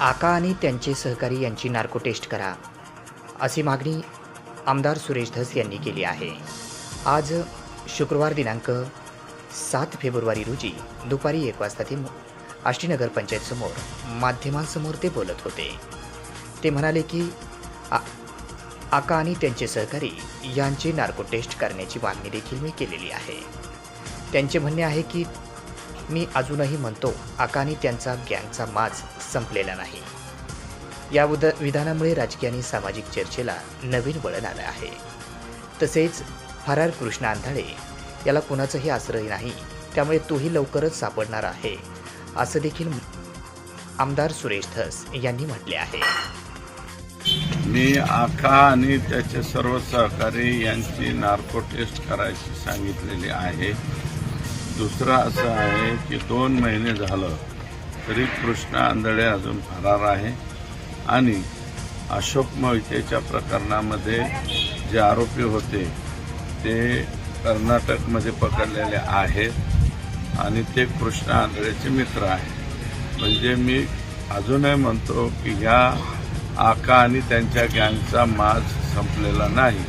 आका आणि त्यांचे सहकारी यांची नार्को टेस्ट करा. अशी मागणी आमदार सुरेश धस यांनी केली आहे. आज शुक्रवार दिनांक सात फेब्रुवारी रोजी दुपारी एक वाजता ते आष्टीनगर पंचायतसमोर माध्यमांसमोर ते बोलत होते. ते म्हणाले की आ आका आणि त्यांचे सहकारी यांची नार्को टेस्ट करण्याची मागणी देखील मी केलेली आहे. त्यांचे म्हणणे आहे की मी अजूनही म्हणतो आका त्यांचा गँगचा माज संपलेला नाही. या उद विधानामुळे राजकीय आणि सामाजिक चर्चेला नवीन वळण आलं आहे. तसेच फरार कृष्णा आंधळे याला कुणाचंही आश्रय नाही त्यामुळे तोही लवकरच सापडणार आहे असं देखील आमदार सुरेश धस यांनी म्हटले आहे. मी आखा आणि त्याचे सर्व सहकारी यांची नार्को टेस्ट करायची सांगितलेली आहे. दुसरं असं आहे की दोन महिने झालं तरी कृष्णा आंधळे अजून फरार आहे. आणि अशोक मोहितेच्या प्रकरणामध्ये जे आरोपी होते ते कर्नाटकमध्ये पकडलेले आहेत आणि ते कृष्णा आंधळेचे मित्र आहेत. म्हणजे मी अजूनही म्हणतो की ह्या आका आणि त्यांच्या गँगचा माज संपलेला नाही.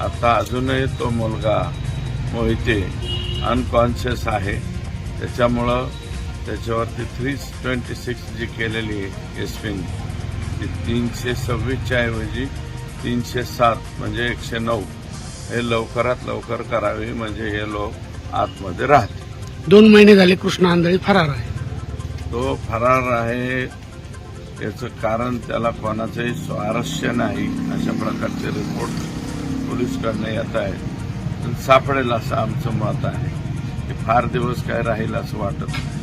आता अजूनही तो मुलगा मोहिते अनकॉन्शियस आहे. त्याच्यामुळं त्याच्यावरती थ्री ट्वेंटी सिक्स जी केलेली आहे एस पीने ती तीनशे सव्वीसच्या ऐवजी तीनशे सात म्हणजे एकशे नऊ. हे लवकरात लवकर करावे म्हणजे हे लोक आतमध्ये राहतील. दोन महिने झाले कृष्ण आंधळी फरार आहे. तो फरार आहे याचं कारण त्याला कोणाचंही स्वारस्य नाही अशा प्रकारचे रिपोर्ट पोलीसकडनं येत आहेत. सापडेल असं आमचं मत आहे. ते फार दिवस काय राहील असं वाटत नाही.